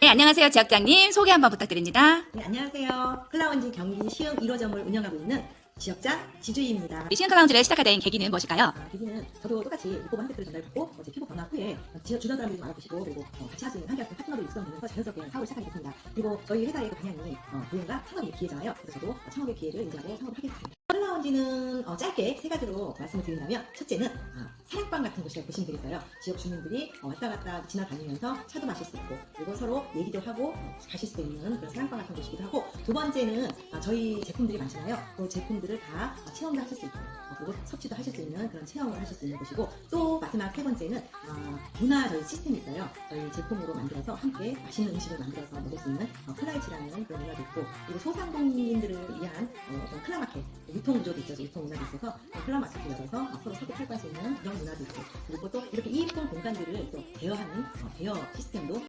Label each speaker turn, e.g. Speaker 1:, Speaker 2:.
Speaker 1: 네, 안녕하세요. 지역장님. 소개 한번 부탁드립니다.
Speaker 2: 네, 안녕하세요. 클라운지 경기 시흥 1호점을 운영하고 있는 지역장 지주희입니다.
Speaker 1: 우리 시흥 클라운지를 시작하게 된 계기는 무엇일까요?
Speaker 2: 아, 여기는 저도 똑같이 리포브 한 세트를 전달받고 어, 제 피부 변화 후에 지역 주변 사람들이 좀 알아보시고 그리고 어, 같이 할수 있는 한결 파트너로 육성되면서 자연스럽게 사업을 시작하게 됐습니다. 그리고 저희 회사의 그 방향이 어, 고용과 창업의 기회잖아요. 그래서 저도 창업의 기회를 인지하고 창업을 하게 됐습니다. 클라운지는 어, 짧게 세 가지로 말씀을 드린다면 첫째는 아, 사랑방 같은 곳이라고 보시면 되겠어요. 지역 주민들이 어, 왔다 갔다 지나다니면서 차도 마실 수 있고 그리고 서로 얘기도 하고 어, 가실 수 있는 그런 사랑방 같은 곳이기도 하고 두 번째는 아, 저희 제품들이 많잖아요. 그 제품들을 다 어, 체험도 하실 수 있고 어, 그리고 섭취도 하실 수 있는 그런 체험을 하실 수 있는 곳이고 또 마지막 세 번째는 아, 문화 저희 시스템이 있어요. 저희 제품으로 만들어서 함께 맛있는 음식을 만들어서 먹을 수 있는 어, 클라이치라는 그런 문화도 있고 그리고 소상공인들을 위한 어, 클라마켓 유통 구조도 있죠. 유통 문화도 있어서 어, 클라마켓을 열어서 어, 서로 서로 할수 있는 그런 문화도 있고 그리고 또 이렇게 이쁜 공간들을 또 대여하는 어, 대여 시스템도